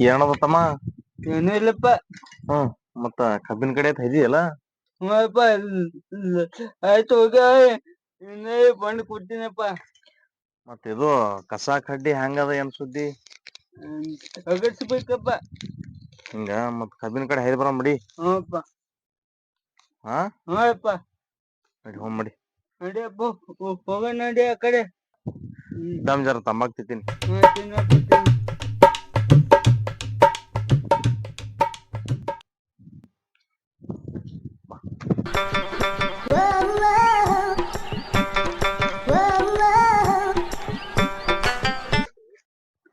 ಏನದ ತಮ್ಮ ಏನೂ ಇಲ್ಲಪ್ಪ. ಹ್ಮ್ ಮತ್ತ ಕಬ್ಬಿನ ಕಡೆ ಹೈದಿಯಲ್ಲ ಹ್ಮಪ್ಪ ಆಯ್ತು ಹೋಗ ಇನ್ನೇ ಬಂದು ಕೊಡ್ತೀನಪ್ಪ ಮತ್ತ ಇದು ಕಸ ಕಡ್ಡಿ ಹೆಂಗದ ಏನ್ ಸುದ್ದಿ? ಅಗರ್ಸ್ಬೇಕಪ್ಪ ಹಿಂಗ ಮತ್ ಕಬ್ಬಿನ ಕಡೆ ಹೈದ್ ಬರ ಬಿಡಿ. ಹ್ಞೂಪ್ಪ ಹಾ ಹ್ಞೂಪ್ಪ ನಡಿ ಹೋಗ್ ಮಾಡಿ ನಡಿಯಪ್ಪ ಹೋಗೋಣ ನಡಿ ಆ ಕಡೆ. ದಮ್ ಜರ ತಂಬಾಕ್ ತಿಂತೀನಿ.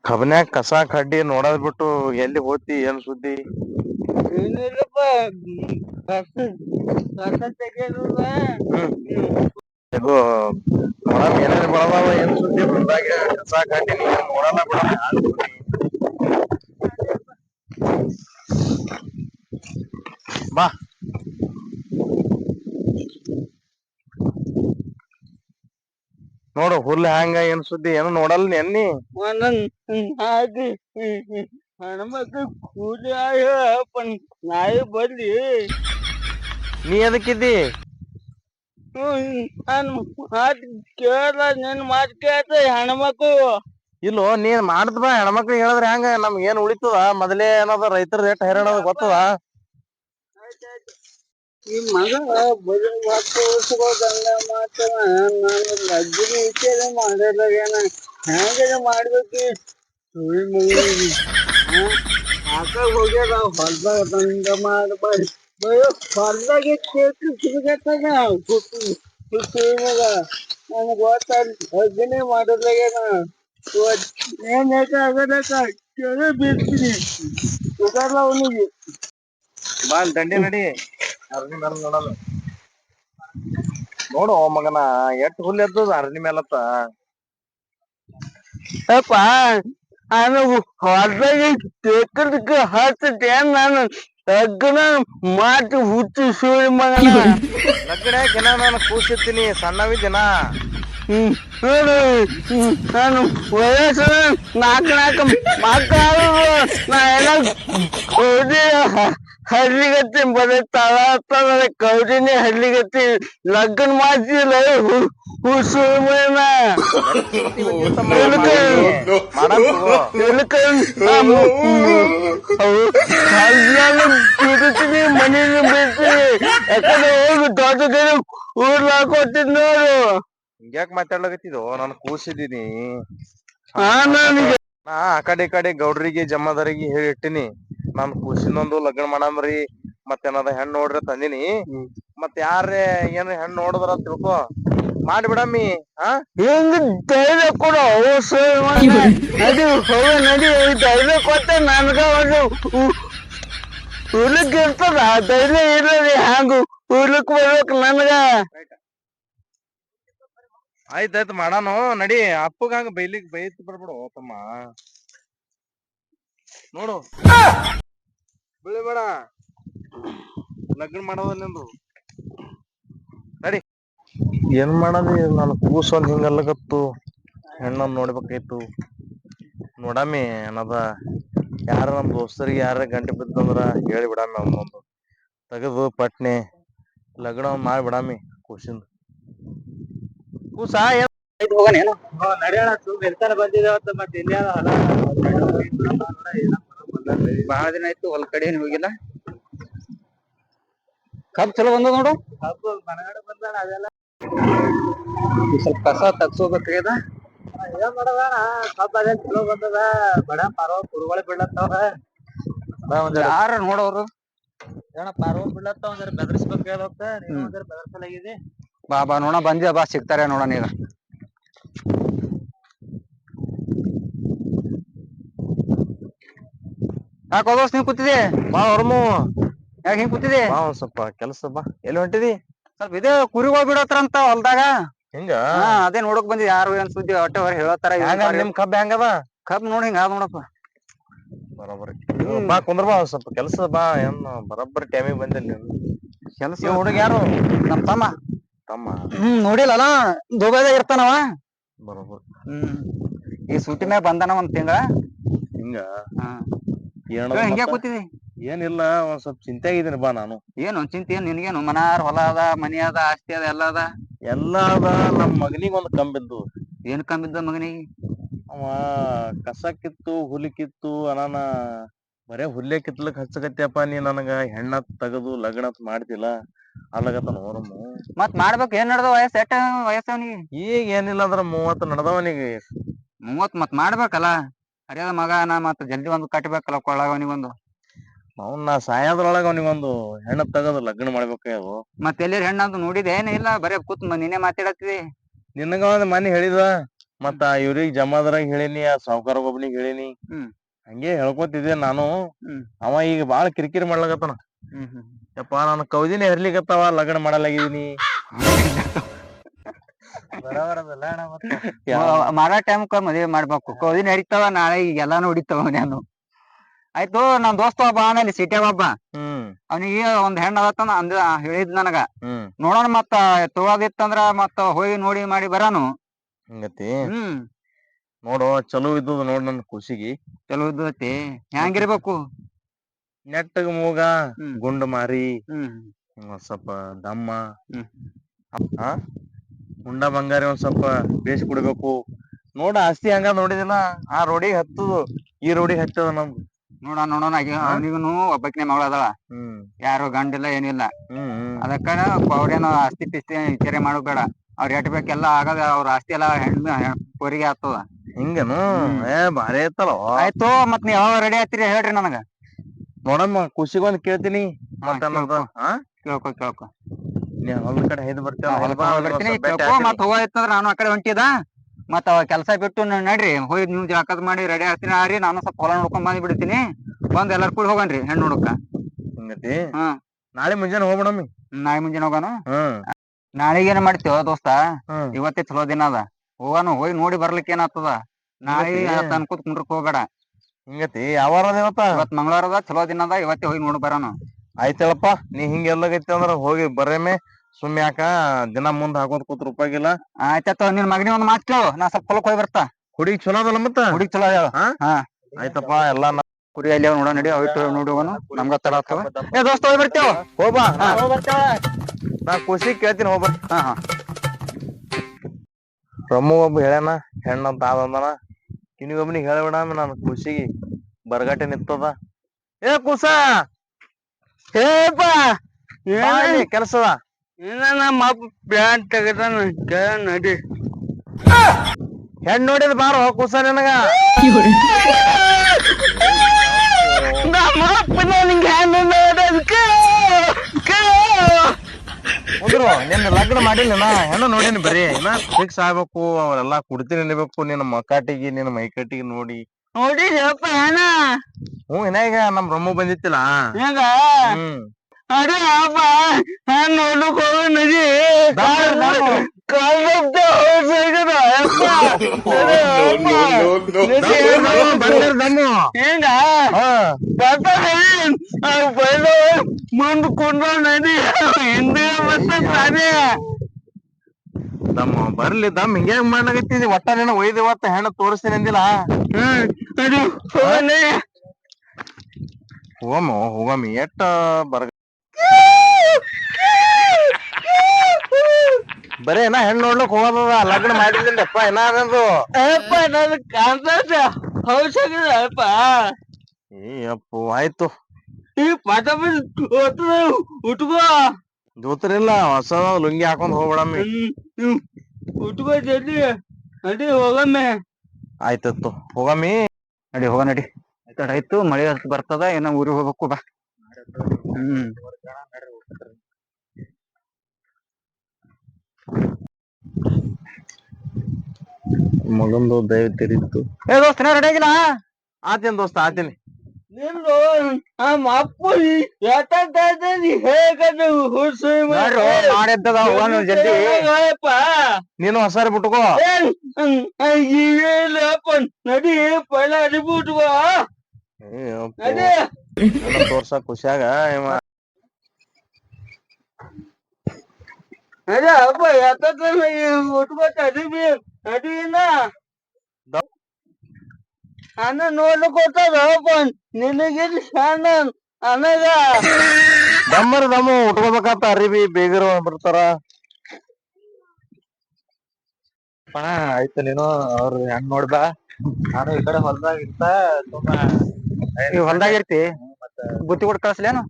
ಕಬ್ನ್ಯಾಗ ಕಸ ಕಡ್ಡಿ ನೋಡದ್ ಬಿಟ್ಟು ಎಲ್ಲಿ ಹೋತಿ ಏನ್ ಸುದ್ದಿ? ಏನಿಲ್ಲಪ್ಪ ಕಸ ಇದು ನೋಡಮ್ ಏನೇನ್ ಬಳದಾವ ಏನ್ ಸುದ್ದಿ ಬಂದಾಗ ಕಸ ಕಡ್ಡಿ ನೋಡಲ್ಲ ಬಿಡಲ್ಲ ನೋಡು ಹುಲ್ ಹ್ಯಾಂಗ ಏನ್ ಸುದ್ದಿ ಏನು ನೋಡಲ್ ನೆನ್ನಿ ಕೂಲಿ ಆಯಪ್ಪ ನಾಯಿ ಬರ್ಲಿ ನೀ ಅದಕ್ಕಿದ್ದಿ ನಾನು ಮಾತು ಕೇಳ ನಿನ್ ಮಾತ್ ಕೇಳ್ತ ಹೆಣ್ಮಕ್ಳು. ಇಲ್ಲೋ ನೀನ್ ಮಾಡ್ದ ಬಾ ಹೆಣ್ಮಕ್ಳಿಗೆ ಹೇಳಿದ್ರೆ ಹೆಂಗ ನಮ್ಗೆ ಏನ್ ಉಳಿತದ? ಮೊದಲೇ ಏನದ ರೈತರ ರೇಟ್ ಹೈರಾಣ ಗೊತ್ತದ ಈ ಮಗ ಬರೀ ಹತ್ತು ವರ್ಷಗಳಂಗ ಮಾಡ್ತಾವ ನಾನು ಲಗ್ನ ವಿಚಾರ ಮಾಡಿದಾಗೇನ ಹೆಂಗಾರ ಮಾಡ್ಬೇಕು ಸುಳಿ ಮಗನಿಗೆ ಹಾಕಾಗ ಹೋಗ್ಯದ ಹೊಲ್ದಾಗ ದಂಗ ಮಾಡ್ಬಾರ್ದು ಬಯ್ಯೋ ಹೊಲ್ದಾಗೆ ಕೇಕು ಸಿಗತ್ತದ ಸುಳಿ ಮಗ ನನಗೆ ಗೊತ್ತಾಗ ಲಗ್ನೇ ಮಾಡೋದ್ರಾಗೇನ ಏನ್ ಬೇಕಾಗದಕ್ಕ ಕೆರೆ ಬೀಳ್ತೀನಿ ಸುಗಲ್ಲ ಅವನಿಗೆ ಬಾ ಅಲ್ಲಿ ದಂಡಿ ನಡಿ ಅರ್ನಿ ಮೇಲೆ ನೋಡಲ್ಲ ನೋಡು ಮಗನ ಎಷ್ಟ ಹುಲ್ಲು ಎದ್ದದ ಅರ್ನಿ ಮೇಲತ್ತ. ಅಪ್ಪ ನಾನು ಹೊಲ್ದಾಗ ತೆಕ್ಕದಕ್ಕೆ ಹತ್ತತೆ ನಾನು? ಲಗ್ನ ಮಾತು ಹುಚ್ಚು ಸುಳಿ ಮಗನ. ಲಗ್ನ ನಾನು ಕೂಸಿರ್ತೀನಿ ಸಣ್ಣವಿದ್ದೀನ? ಹ್ಮ್ ನೋಡು ನಾನು ವಯಸ್ಸು ನಾಲ್ಕು ನಾಲ್ಕು ಮಕ್ಕಳು ನಾ ಎಲ್ಲ ಹಳ್ಳಿಗತ್ತಿ ಬರೀ ತಳ ತಳ ಕೌದಿನೇ ಹಳ್ಳಿಗತ್ತಿ ಲಗ್ನ ಮಾಡ್ತಿಲ್ಲ ಹುಸು ಮಗನ ಬಿಡ್ತೀನಿ ಮನೇಲಿ ಬಿಡ್ತೀನಿ ಯಾಕಂದ್ರೆ ಹೋಗಿ ದೊಡ್ಡ ಊರ್ಲ ಹಾಕೋತೀನಿ ನೋಡು. ಹಿಂಗ್ಯಾಕ್ ಮಾತಾಡ್ಲಾಗತ್ತಿದೋ ನಾನು ಕೂಸಿದ್ದೀನಿ. ನಾನು ಆ ಕಡೆ ಈ ಕಡೆ ಗೌಡ್ರಿಗೆ ಜಮಾದಾರಿಗೆ ಹೇಳಿ ಇಟ್ಟಿನಿ ಖುಷಿನೊಂದು ಲಗ್ನ ಮಾಡಾಮ್ರಿ ಮತ್ತೇನದ ಹೆಣ್ ನೋಡ್ರಿ ತಂದಿನಿ ಮತ್ ಯಾರೇ ಏನ್ ಹೆಣ್ ನೋಡಿದ್ರ ತಿಳ್ಕೊ. ಮಾಡ್ಬಿಡಮ್ಮಿ ಹಾ ಕೊಡು ನಡಿ ಹೋಗ ನಡಿ. ಈ ಧೈರ್ಯ ಕೊಟ್ಟೆ ನನ್ಗ ಒಂದು ಹುಲಕ್ ಇರ್ತದ. ಧೈರ್ಯ ಇರ್ಲಿ ಹ್ಯಾಂಗ ಹುಲಕ್ ಬರ್ಬೇಕು ನನ್ಗ? ಆಯ್ತಾಯ್ತು ಮಾಡಾನು. ನಡಿ ಅಪ್ಪಗ ಹಂಗ ಬೈಲಿಕ್ ಬೈತ್ ಬರ್ಬಿಡು ತಮ್ಮ. ನೋಡು. ಬೀಳಬೇಡ ಲಗ್ನ ಮಾಡೋದಲ್ಲಿಂದು ನಡಿ. ಏನ್ ಮಾಡದಿ? ನಾನು ಒಂದು ಹಿಂಗಲ್ಲಗತ್ತು ಹೆಣ್ಣನ್ನು ನೋಡ್ಬೇಕಾಯ್ತು. ನೋಡಾಮಿ ಏನದ? ಯಾರ ನಮ್ಮ ದೋಸ್ತರಿಗೆ ಯಾರ ಗಂಟೆ ಬಿದ್ದಂದ್ರ ಹೇಳಿ ಬಿಡಾಮಿ ಅವನೊಂದು ತೆಗೆದು ಪಟ್ನೆ ಲಗ್ನ ಮಾಡಿ ಬಿಡಾಮಿ ಕೂಸಿಂದ. ಕೂಸ ಏನ್? ಹೋಗೋಣ ನಡೆಯೋಣ ಬಂದಿದ್ದೇವತ್ತ ಮತ್ತೆ ಇಲ್ಲಿ ಬಹಳ ದಿನ ಆಯ್ತು ಹೊಲ ಕಡೆ ಏನ್ ಹೋಗಿಲ್ಲ. ಕಬ್ ಚಲೋ ಬಂದ ನೋಡು. ಸ್ವಲ್ಪ ಕಸ ತಗ್ಸೋಬೇಕಾಗ್ಯದ ಏನ್ ಮಾಡದ ಅದೇ ಚಲೋ ಬಂದದ. ಬಡ ಪಾರ್ವ ಕುರುಗಳು ಬೀಳತ್ತವ. ಯಾರ ನೋಡೋರು? ಏನ ಪಾರ್ವ ಬೀಳತ್ತ ಒಂದರ ಬೆದರ್ಸ್ಬೇಕಾಗ್ಯದ ನೀನು ಒಂದರ ಬೆದರ್ಸಲಾಗಿದೆ. ಬಾ ಬಾ ನೋಡ ಬಂದಿ ಬಾ ಸಿಗ್ತಾರೆ ನೋಡೋಣ ಈಗ. ಯಾಕೆ ಹೋಗೋಸ್ ನೀವ್ ಕೂತಿದೆ ಬಾ ಹೊರಮು. ಯಾಕೆ ಹಿಂಗ್ ಕೂತಿದೆ ಬಾ ಒಂದ್ ಸ್ವಲ್ಪ ಕೆಲಸ ಬಾ. ಎಲ್ಲಿ ಹೊಂಟಿದಿ? ಸ್ವಲ್ಪ ಇದೇ ಕುರಿಗಳು ಬಿಡೋತ್ರಂತ ಹೊಲ್ದಾಗ. ಹಿಂಗ? ಹಾ ಅದೇ ನೋಡಕ್ ಬಂದಿ ಯಾರು ಏನ್ ಸುದ್ದಿ ಹೊಟ್ಟೆ ಹೊರ ಹೇಳತ್ತಾರ ಹೆಂಗ ನಿಮ್ ಕಬ್ಬ ಹೆಂಗದ ಕಬ್ ನೋಡಿ ಹಿಂಗ ನೋಡಪ್ಪ. ಬರೋಬ್ಬರಿ ಬಾ ಕುಂದ್ರ ಬಾ ಒಂದ್ ಸ್ವಲ್ಪ ಕೆಲಸ ಬಾ. ಏನ್ ಬರೋಬ್ಬರಿ ಟೈಮಿಗೆ ಬಂದಿಲ್ಲ ಕೆಲಸ ಹುಡುಗ ಯಾರು? ನಮ್ ತಮ್ಮ. ತಮ್ಮ? ಹ್ಮ್ ನೋಡಿಲ್ಲಲ್ಲ? ದುಬೈದಾಗ ಇರ್ತಾನವ. ಬರೋಬರ್. ಹ್ಮ್. ಈ ಸೂಟಿ ಮ್ಯಾಗ ಬಂದಾನ ಒಂದ್ ತಿಂಗಳ. ಹಿಂಗ? ಹಾ. ಕೂತಿದಿ? ಏನಿಲ್ಲ ಒಂದ್ ಸ್ವಲ್ಪ ಚಿಂತೆ ಆಗಿದ್ದೀನಿ ಬಾ ನಾನು. ಏನು ಚಿಂತೆ ಏನ್? ನಿನ್ಗೇನು ಮನಾರ್ ಹೊಲ ಅದ ಮನಿ ಅದ ಆಸ್ತಿ ಅದ ಎಲ್ಲ ಅದ? ಎಲ್ಲ ಅದ ನಮ್ ಮಗನಿಗ್ ಒಂದ್ ಕಂಬಿದ್ದು. ಏನ್ ಕಮ್ಮಿದ್ದ ಮಗನಿಗೆ? ಅವ ಕಸ ಕಿತ್ತು ಹುಲಿ ಕಿತ್ತು ಅನಾನ ಬರೇ ಹುಲ್ಲೆ ಕಿತ್ಲಕ್ ಹಚ್ಚಕತ್ಯಪ್ಪ ನೀ ನನಗ ಹೆಣ್ಣ ತಗದು ಲಗ್ನ ಮಾಡ್ತಿಲ್ಲ. ಅಲ್ಲಗತ್ತ ನೋಡಮ್ಮ ಮತ್ ಮಾಡ್ಬೇಕು ಏನ್ ನಡ್ದ ವಯಸ್ಸ? ಎಟ್ಟ ವಯಸ್ಸ ಅವನಿಗೆ? ಈಗ ಏನಿಲ್ಲ ಅಂದ್ರ ಮೂವತ್ತು ನಡ್ದವನಿಗೆ ಮೂವತ್ ಮತ್ ಮಾಡ್ಬೇಕಲ್ಲ? ಅರ್ಯದ ಮಗ ನಾ ಮತ್ತ ಜಲ್ದಿ ಒಂದು ಕಟ್ಟಬೇಕಲ್ಲ ಕೊಳ್ಳಾಗ ಅವನಿಗೊಂದು. ಅವ್ನ ನಾ ಸಾಯೋದ್ರೊಳಗ ಅವನಿಗೊಂದು ಹೆಣ್ಣ ತಗದು ಲಗ್ನ ಮಾಡ್ಬೇಕ ಅದು. ಮತ್ತೆ ಎಲ್ಲಿ ಹೆಣ್ಣಂತ ನೋಡಿದ ಏನ ಇಲ್ಲ ಬರೇ ಕೂತ್ ನೀನೇ ಮಾತಾಡತ್ತಿದಿ ನಿನಗ ಒಂದ್ ಮನಿ ಹೇಳಿದ ಮತ್ತ ಇವ್ರಿಗ್ ಜಮಾದ್ರಾಗ ಹೇಳಿನಿ ಆ ಸಾವ್ಕಾರ ಒಬ್ಬನಿಗೆ ಹೇಳಿನಿ. ಹ್ಮ್. ಹಂಗೆ ಹೇಳ್ಕೊತಿದ್ದೆ ನಾನು. ಹ್ಮ್. ಅವ ಈಗ ಬಾಳ ಕಿರಿಕಿರಿ ಮಾಡ್ಲಕತ್ತನ. ಯಪ್ಪಾ ನಾನು ಕೌದಿನ ಹೆರ್ಲಿಕತ್ತವ ಲಗ್ನ ಮಾಡಲಾಗಿದೀನಿ. ಮಾರಾ ಟೈಮ್ಕ ಮದ್ವೆ ಮಾಡ್ಬೇಕು. ಕೋದಿನ ಹರಿತಾವ ನಾಳೆ ಈಗ ಎಲ್ಲಾನು ಹೊಡಿತಾವ ನಾನು ಆಯ್ತು ನಮ್ ದೋಸ್ತ ಒಬ್ಬ ಆಮೇಲೆ ಸಿಟ್ಯಾಗ ಒಬ್ಬ. ಹ್ಮ್. ಅವನಿಗೆ ಒಂದ್ ಹೆಣ್ಣ ಅದತ್ತ ಅಂದ ಹೇಳಿದ್ ನನಗ. ನೋಡೋಣ ಮತ್ತ ತಗೋದಿತ್ತಂದ್ರ ಮತ್ತ ಹೋಗಿ ನೋಡಿ ಮಾಡಿ ಬರಾನು. ಹಂಗತಿ? ಹ್ಮ್. ನೋಡು ಚಲೋ ಇದ್ದದ ನೋಡ್ ನನ್ ಖುಷಿಗಿ. ಚಲೋ ಇದ್ದತಿ. ಹೆಂಗಿರ್ಬೇಕು? ನೆಟ್ಟಗ ಮೂಗ ಗುಂಡು ಮಾರಿ ಸ್ವಲ್ಪ ದಮ್ಮ. ಹ್ಮ್. ಬಂಗಾರ ಒಂದ್ ಸ್ವಲ್ಪ ಬೇಸ್ ಕೊಡ್ಬೇಕು. ನೋಡ ಆಸ್ತಿ ಹಂಗ ನೋಡಿದಿಲ್ಲ ಆ ರೋಡಿಗೆ ಹತ್ತದು ಈ ರೋಡಿಗೆ ಹತ್ತದ ನಮ್ದು. ನೋಡ ನೋಡೋಣ ಹಾ? ಅವನಿಗನು ಒಬ್ಬಕಿನ ಮಗಳ ಅದಾಳ. ಹ್ಮ್. ಯಾರು ಗಂಡಿಲ್ಲ ಏನಿಲ್ಲ. ಹ್ಮ್ ಹ್ಮ್. ಅದಕ್ಕ ಅವ್ರೇನು ಆಸ್ತಿ ಪಿಸ್ತಿ ವಿಚಾರ ಮಾಡಬೇಡ ಬೇಡ. ಅವ್ರ ಎಟ್ ಬೇಕೆಲ್ಲಾ ಆಗದ ಅವ್ರ ಆಸ್ತಿ ಎಲ್ಲಾ ಹೆಣ್ಣ ಪೋರಿಗೆ ಆಗ್ತದ. ಹಿಂಗೇನು? ಏ ಭಾರಿ ಐತಲ್ಲ? ಆಯ್ತು ಮತ್ ನೀವ್ ಯಾವಾಗ ರೆಡಿ ಆಗ್ತೀರಿ ಹೇಳ್ರಿ ನನಗ. ನೋಡಮ್ಮ ಖುಷಿಗೊಂದ್ ಕೇಳ್ತೀನಿ. ಹಾ ಕೇಳ್ಕೊ ಕೇಳ್ಕೊ. ನೀ ಹೊಲದ ಕಡೆ ಐದ್ ಬರ್ತೀವ ನಾ ಹೋಗಿ ಬರ್ತೀನಿ. ಕೇಳ್ಕೊ ಮತ್ ಹೋಗೋ ಇತ್ತಂದ್ರ ನಾನು ಆ ಕಡೆ ಹೊಂಟಿದ. ಮತ್ ಅವ ಕೆಲಸ ಬಿಟ್ಟು ನಡ್ರಿ ಹೋಗಿ ನೀವು ಜಾಕದ್ ಮಾಡಿ ರೆಡಿ ಆಗ್ತೀನಿ. ಆರಿ ನಾನು ಸ್ವಲ್ಪ ಹೊಲ ನೋಡ್ಕೊಂಡ್ ಬಂದ್ ಬಿಡ್ತೀನಿ. ಬಂದ್ ಎಲ್ಲಾರ್ ಕೂಡ ಹೋಗನ್ರಿ ಹೆಣ್ ನೋಡಕ್ಕ ಹಿಂಗತಿ? ಹಾ. ನಾಳೆ ಮುಂಜಾನೆ ಹೋಗ್ಬಿಡಮ್ಮಿ ನಾಳೆ ಮುಂಜಾನೆ ಹೋಗೋಣ ಹ್ಮ್. ನಾಳೆಗೆ ಏನ್ ಮಾಡ್ತೀವ ದೋಸ್ತ? ಇವತ್ತೇ ಚಲೋ ದಿನ ಅದ. ಹೋಗಾನು ಹೋಗಿ ನೋಡಿ ಬರ್ಲಿಕ್ಕೆ ಏನಾಗ್ತದ ನಾಳೆ ಅನ್ಕೋತ ಕುಂಡ್ರಕ್ ಹೋಗ್ಬೇಡ. ಹಿಂಗತಿ? ಯಾವಾರ ಅದ ಇವತ್ತ? ಇವತ್ ಮಂಗಳವಾರ ಚಲೋ ದಿನ ಅದ ಇವತ್ತೇ ಹೋಗಿ ನೋಡಿ ಬರೋಣ ಆಯ್ತೇಳಪ್ಪ ನೀ ಹಿಂಗ ಎಲ್ಲಗೈತಿ ಅಂದ್ರ ಹೋಗಿ ಬರೇಮೆ ಸುಮ್ ಯಾಕ? ದಿನ ಮುಂದ್ ಹಾಕೋದ್ ಕೂತ್ ರೂಪಾಗಿಲ್ಲ ಆಯ್ತಾಯ್ತು ನಿನ್ ಮಗನಿ ಒಂದ್ ಮಾತ್ ಕೇಳು ನಾ ಸ್ವಲ್ಪ ಹೊಲಕ್ ಹೋಗಿ ಬರ್ತಾ. ಹುಡುಗಿ ಚಲೋ ಅದಲ್ಲ ಮತ್ತ? ಹುಡುಗಿ ಚಲೋ ಹೇಳ. ಹಾ? ಆಯ್ತಪ್ಪ ಎಲ್ಲಾ ಕುರಿ ಅಲ್ಲಿ ನೋಡ ನಡಿ ಅವಿಟ್ಟು ನೋಡುವನು ನಮ್ಗ ತಡ ಏ ದೋಸ್ತ ಹೋಗಿ ಬರ್ತೇವ ಹೋಗ್ಬಾ. ನಾ ಖುಷಿ ಕೇಳ್ತೀನಿ ಹೋಗ್ಬರ್ ಹಾ ಹಾ. ರಮ್ಮು ಒಬ್ಬ ಹೇಳ್ಯಾನ ಹೆಣ್ಣಂತ ಆದಂದನ ಇನ್ನೊಬ್ಬನಿಗೆ ಹೇಳಬೇಡ ನಾನು ಖುಷಿಗೆ ಬರಗಟ್ಟೆ ನಿತ್ತದ ಏ ಕುಸ! ಏಪ ಇಲ್ಲಿ ಕೆಲ್ಸದ? ನಮ್ಮ ಅಪ್ಪ ಪ್ಯಾಂಟ್ ತೆಗದಾನ ಕೇಳ ನಡಿ. ಹೆಣ್ ನೋಡಿದ ಬಾರೋ ನನಗ. ನಮ್ಮ ಅಪ್ಪ ನನಗೆ ಹೆಣ್ಣು ನೋಡೋದಕ್ಕೆ ಹೋದ್ರು ನಿನ್ನ ಲಗ್ನ ಮಾಡಿಲ್ಲ ನಾ ಹೆಣ್ಣು ನೋಡೇನಿ ಬರೀ. ಫಿಕ್ಸ್ ಆಗ್ಬೇಕು ಅವರೆಲ್ಲಾ ಕುಡ್ತಿ ನಿಲ್ಬೇಕು ನಿನ್ನ ಮಕ್ಕಾಟಿಗೆ ನಿನ್ನ ಮೈಕಟ್ಟಿಗೆ ನೋಡಿ. ನೋಡಿ ಹೇಳಪ್ಪ ಅಣ್ಣ. ಹ್ಞೂ ಈಗ ನಮ್ ರೊಮ್ಮ ಬಂದಿತ್ತಿಲ್ಲ. ಹ್ಮ್. ಅದೇ ಅಪ್ಪ. ನಾನು ನೋಡಕ್ ಹೋಗ ನದಿ ಹೆಂಗ ಹಾ. ಪೈಲ ಮುಂದ್ ಕುಂದ ನದಿ. ಹಿಂದೆ ಮತ್ತೆ ತಾನೇ. ದಮ್ಮ ಬರ್ಲಿ ದಮ್ ಹಿಂಗೆ ಮಾಡಾಕತ್ತಿದಿ ಒಟ್ಟ ನಿನ್ನ ಒಯ್ದು ಇವತ್ತ ಹೆಣ್ಣು ತೋರಿಸ್ತೀನಿ ಅಂದಿಲ್ಲ. ಹ್ಮ್ ಹೋಗಮ್ಮ ಹೋಗಮ್ಮಿ ಎಟ್ಟ ಬರ ಬರೇ ಏನ ಹೆಣ್ಣು ನೋಡ್ಲಕ್ ಹೋಗದ ಲಗ್ನ ಮಾಡಿದ್ದಿಲ್ಲಪ್ಪ ಏನಾದ್ರು ಅಪ್ಪ ನನ್ ಕಾಂತ ಹೌಸಾಗಿದೆ ಅಪ್ಪ. ಏ ಅಪ್ಪ ಆಯ್ತು. ಈ ಪಾಠ ಉಟ್ಕೋ ದೂತರಿಲ್ಲ ಹೊಸ ಲುಂಗಿ ಹಾಕೊಂಡ್ ಹೋಗ್ಬಿಡಮ್ಮಿ. ಉಟ್ಕೋ ಜಲ್ದಿ ನಡಿ ಹೋಗಮ್ಮೆ. ಆಯ್ತತ್ತು ಹೋಗಮ್ಮಿ. ನಡಿ ಹೋಗ ನಡಿ. ಆಯ್ತು ಮಳೆ ಬರ್ತದ ಏನೋ ಊರಿಗೆ ಹೋಗ್ಬೇಕು ಬಾ. ಹ್ಮ್. ಮಗಂದು ದಯ ತೆರೀತು ಏ ದೋಸ್ತ ರೆಡಿ ಆಗಿಲ್ಲ? ಆತೇನ್ ದೋಸ್ತ ಆತೀನಿ. ನಮ್ಮ ಅಪ್ಪ ಹೇಗದು ಹುಡ್ಸು ಮಾಡಿದ್ದದ ಹೋಗೋಣ ಜಲ್ದಿ. ನೀನು ಹೊಸಾರಿ ಬಿಟ್ಕೋ. ಇಲ್ಲಪ್ಪ ನಡಿ ಪೈಲ ಅಡಿ ಏ ಅಪ್ಪು, ನಡಿ. ತೋರ್ಸಕ್ ಖುಷಿಯಾಗ ಇವ. ಅದೇ ಅಪ್ಪ ಎತ್ತ ಉಟ್ಕೊತ ಅಡಿಬಿ ಅಡಿನ ಅನ್ನ ನೋಡ್ಕೊತದ ನಿನಗಿಲ್ಲಿ ಸಣ್ಣ ಅನಗ ದಮ್ಮರ ದಮ್ಮ ಉಟ್ಕೋಬೇಕಂತ ಅರಿಬಿ ಬೇಗರ ಬರ್ತಾರ. ಪಣ ಆಯ್ತು ನೀನು ಅವ್ರ ಹೆಂಗ್ ನೋಡ್ದ? ನಾನು ಈ ಕಡೆ ಹೊಲ್ದಾಗ ಇರ್ತ ತುಂಬಾ ಹೊಲ್ದಾಗ ಇರ್ತಿ? ಬುತ್ತಿ ಕೊಟ್ಟು ಕಳ್ಸ್ಲೇನು?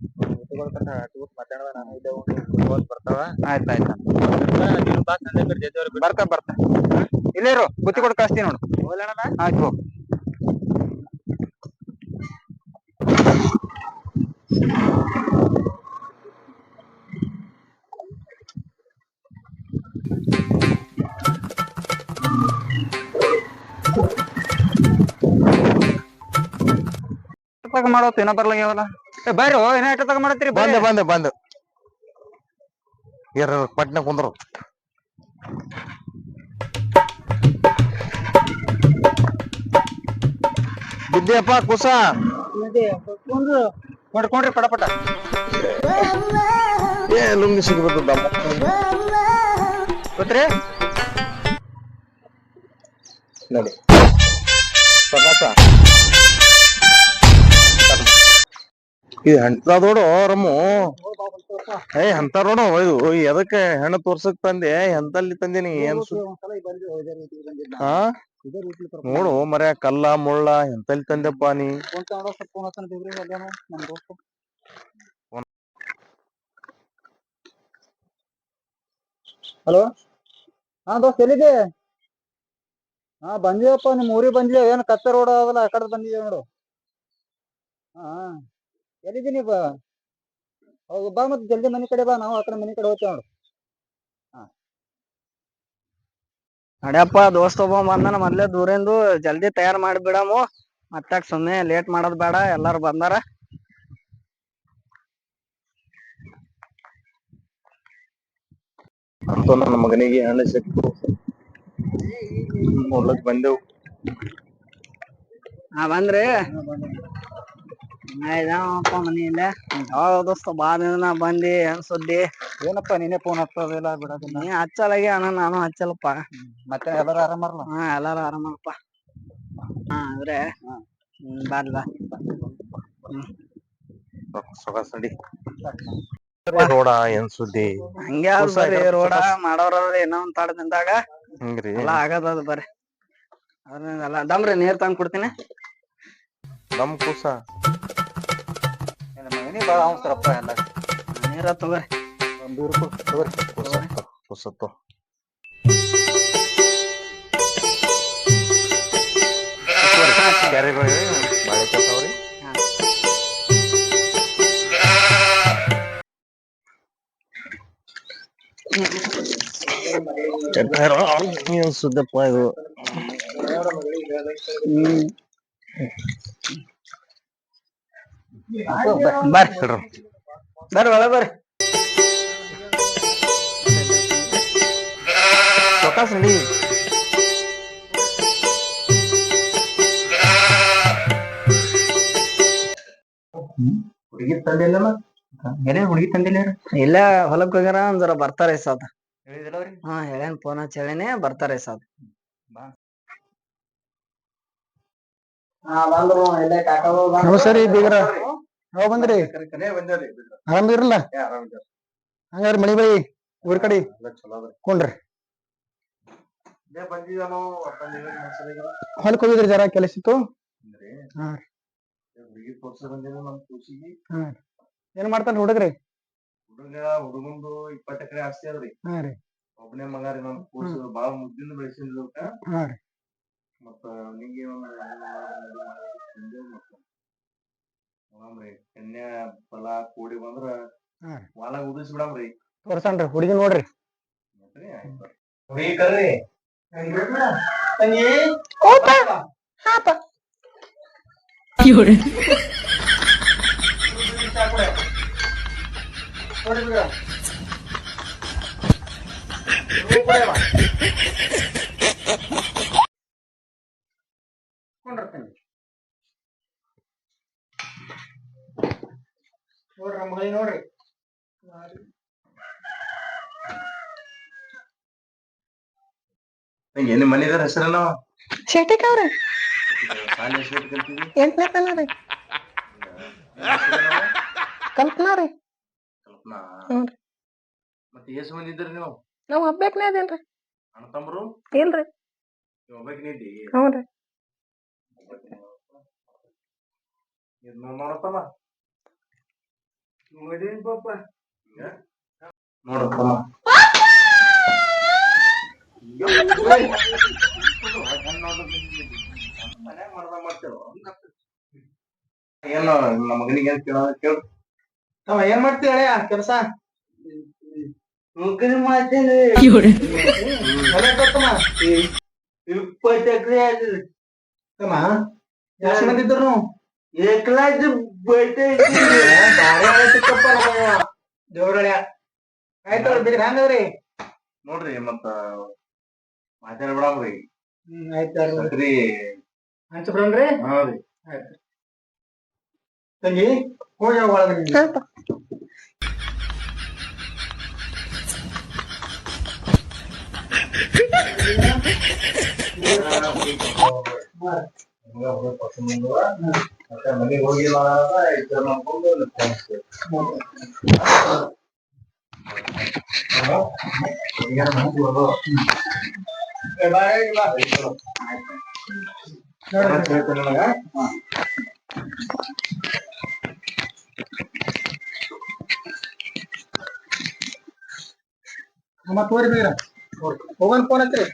ಮಧ್ಯಾಹ್ನ ನಾನು ಇದ್ದೆ ಉಂಡು ಬರ್ತಾವ. ಆಯ್ತು ಆಯ್ತು. ಬಾ ಬರ್ತಾ ಬರ್ತಾ ಇಲ್ಲೇ ಇರು ಬುತ್ತಿ ಕೊಟ್ಟು ಕಳಿಸ್ತೀನಿ ನೋಡು. ಆಯ್ತು ಹೋಗ್. ಮಾಡೋತ್ ಏನೋ ಬರ್ಲಾಗ್ಯಾವಲ್ಲ ಏ ಬರ್ರಿ ಏನ ಆಟ ತಗ ಮಾಡತ್ರಿ ಬಂದೆ ಬಂದೆ ಬಂದೆ. ಇರ ಪಟ್ನ ಕುಂದ್ರು. ಬಿದ್ದೆಪ್ಪ ಕುಸ. ಪಡ್ಕೊಂಡ್ರಿ ಪಟ ಪಟ. ಏ ಲುಂಗಿ ಸಿಗ್ಬೇಕು ಗೊತ್ತ್ರಿ? ನೋಡಿ. ಪ್ರಕಾಶ ಇದು ಹೆಣ್ತದೋಡು ರಮ್ಮು. ಏ ಎಂತ ನೋಡು ಇದು? ಎದಕ್ಕೆ ಹೆಣ್ಣು ತೋರ್ಸಕ್ ತಂದೆ? ಎಂತಲ್ಲಿ ತಂದಿನಿ ಏನ್ ಹಾ? ನೋಡು ಮರ ಕಲ್ಲ, ಮುಳ್ಳ, ಎಂತಲ್ಲಿ ತಂದೆಪ್ಪ ನೀ? ಹಲೋ? ಹಾ, ದೋಸ್ತ್ ಎಲ್ಲಿದೆ ಹಾ, ಬಂದಿವಪ್ಪ, ನಿಮ್ ಊರಿಗೆ ಬಂದಿದ್ದೇವೆ. ಏನ್ ಕತ್ತ ರೋಡ್ ಅದಲ್ಲ ಆ ಕಡೆ ಬಂದಿದ್ದೇವೆ ನೋಡು. ಹಾ. ಎಲ್ಲಿದ್ದೀನಿ ಬಾ? ಹೌದು ಬಾ ಮತ್ತೆ ಜಲ್ದಿ ಮನೆ ಕಡೆ ಬಾ ನಾವು ಆ ಕಡೆ ಮನೆ ಕಡೆ ಹೋಗ್ತೇವೆ ನೋಡು. ನಡಿಯಪ್ಪ ದೋಸ್ತ ಒಬ್ಬ ಬಂದನ ಮೊದ್ಲೇ ದೂರಿಂದ ಜಲ್ದಿ ತಯಾರ್ ಮಾಡಿಬಿಡಮು ಮತ್ತಾಗ ಸುಮ್ಮನೆ ಲೇಟ್ ಮಾಡೋದ್ ಬೇಡ ಎಲ್ಲಾರು ಬಂದಾರ. ಅಂತೂ ನನ್ನ ಮಗನಿಗೆ ಹಣ ಸಿಕ್ತು ನೋಡ್ಲಕ್ ಬಂದೆವು ಹಾ ಬಂದ್ರಿ ಇದಾವಪ್ಪ ಮನೆಯಿಂದ ಯಾವ ದೋಸ್ತ ಬಾ ದಿನ ಬಂದಿ ಏನ್ ಸುದ್ದಿ? ಏನಪ್ಪ ನೀನೇ ಫೋನ್ ಹಚ್ಚೋದಿಲ್ಲ ಬಿಡೋದಿಲ್ಲ. ನೀ ಹಚ್ಚಲಾಗಿ ಅಣ್ಣ ನಾನು ಹಚ್ಚಲಪ್ಪ. ಮತ್ತೆ ಎಲ್ಲರೂ ಆರಾಮಲ್ಲ ಹಾ ಎಲ್ಲಾರು ಆರಾಮಪ್ಪ. ಹಾ ಅಂದ್ರೆ ಬರ್ಲ. ಸೊಗಸಡಿ ರೋಡ ಏನ್ ಸುದ್ದಿ? ಹಂಗೆ ಕೂಸ ರೋಡ ಫೋಕಸ್. ಏನೋ ಒಂದ್ ತಾಡ ದಿನದಾಗ ಹಿಂಗ್ರಿ. ಎಲ್ಲ ಆಗದ ಬರ್ರಿ ಅದ್ರಿಂದ ದಮ್ರಿ ನೀರ್ ತಂದ್ ಕೊಡ್ತೀನಿ. ನಮ್ ಕೂಸ ಬಾಳ ಅವಸರಪ್ಪ ಎಲ್ಲ. ನೀರ ತಗೋರಿ. ಒಂದು ಕೂಸತ್ತು ತಗೋರಿ. ಬಾಳೆ ಕತ್ತಾವ್ರಿ ಹಾ. ಏನ್ ಸುದ್ದಪ್ಪ ಇದು ಬರ್ರಿ ಹೇಳ್ರಿ ಬರ್ರಿ ಒಳಗ್ ಬರ್ರಿ. ಸೊಕಾಸ್ ನಡಿ ಹುಡುಗಿ ತಂದಿಲ್ಲ ಏನೇ ಹುಡುಗಿ ತಂದಿಲ್ಲ ಇಲ್ಲ ಹೊಲಕ್ ಹೋಗ್ಯಾರ ಅಂದ್ರ ಜರ ಬರ್ತಾರ ಸಾತ್. ಹಾ ಹೇಳೇನ್ ಫೋನ್ ಹಚ್ಚಿ ಹೇಳೇನೆ ಬರ್ತಾರ ಈ ಸಾತ್. ಸರಿ ಬೀಗ್ರ. ಯಾವಾಗ ಬಂದ್ರಿ? ಆರಾಮಿರಲ್ಲ ಹಂಗಾರ ಮಳಿ ಬೈ ಊರ್ ಕಡೆ? ಕುಂಡ್ರಿ. ಹೊಲಕ್ ಹೋಗಿದ್ರಿ ಜರ ಕೆಲಸ ಇತ್ತು? ಏನ್ ಮಾಡ್ತಾನ ಹುಡುಗ್ರಿ? ಹುಡುಗ ಹುಡುಗಂದು ಇಪ್ಪತ್ತು ಎಕರೆ ಆಸ್ತಿ ಅದ್ರಿ. ಒಬ್ಬನೇ ಮಗ ರೀ ನಮ್ ಕೂಸು. ಬಾಳ ಮುದ್ದಿಂದ ಬೆಳೆಸಿದ್ರಿ ಮತ್ತ ರೀ ಮತ್ತ ನೋಡಮ್ರಿ ಕನ್ಯಾ ಫಲ ಕೂಡಿ ಬಂದ್ರ ಹಾ. ಹೊಲ ಉದಿಸ್ ಬಿಡಮ್ರಿ ತೋರ್ಸನ್ರಿ ಹುಡುಗಿ ನೋಡ್ರಿ ಮತ್ರಿ ಆಯ್ತು ಹುಡುಗಿ ಕರ್ರಿ ನೋಡ್ರಿ ಮಗಳಿ ನೋಡ್ರಿ. ಏನ್ ಮನಿದಾರ ಹೆಸರೇನೋ ಶೆಟ್ಟಿಕ್ ಅವ್ರ? ಎಂಟನೇ ತನ ರೀ. ಕಲ್ಪನಾ ರೀ. ಕಲ್ಪನಾ? ಹ್ಞೂನ್ರಿ. ಮತ್ತೆ ಎಷ್ಟು ಮಂದಿ ಇದ್ರಿ ನೀವು? ನಾವು ಹಬ್ಬೇಕ್ನೇ ಅದೇನ್ರಿ ಅಣ್ಣ ತಮ್ಮರು? ಇಲ್ರಿ ನೀವು ಒಬ್ಬಾಕಿನೇ ಇದ್ದಿ ಹ್ಞೂ ರೀ. ನೋಡತ್ತಮ್ಮ ನೋಡಿ ಪಾಪ ನೋಡತ್ತಮ್ಮ ಏನು ನಮ್ಮ ಮಗನಿಗೆ ಏನ್ ಕೇಳ ಕೇಳ. ತಮ್ಮ ಏನ್ ಮಾಡ್ತೀವಿ ಹಳೆಯ ಕೆಲ್ಸ? ನೌಕರಿ ಮಾಡ್ತೇನೆ. ಇಪ್ಪತ್ತು ಎಕರೆ ಆಗಿದೆ. ತಮ್ಮ ಎಷ್ಟು ಮಂದಿ ಇದ್ರು ಏಕಲಾಜ್ ಬೈತೆ ದೇವ್ರಳ್ಯ ಆಯ್ತು ಬಿಡ್ರಿ ಹಂಗದ್ರಿ ನೋಡ್ರಿ ಮತ್ತ ಮಾತಾಡ್ಬಿಡಮ್ರಿ ಹ್ಮ್ ಆಯ್ತು ಸಕ್ರಿ ಹಂಚ ಬಿಡನ್ರಿ ಹಾ ರೀ ತಂಗಿ ಹೋಗಿ ಒಳಗ್ರಿ ಮತ್ತೆ ಮನೆಗೆ ಹೋಗಿಲ್ಲ ಇದ್ರ ಮಾಡ್ಕೊಂಡು ಮತ್ ಹೋಗ್ರಿ ಬೀಗ್ರ ಹೋಗನ್ ಫೋನ್ ಹಚ್ಚ್ರಿ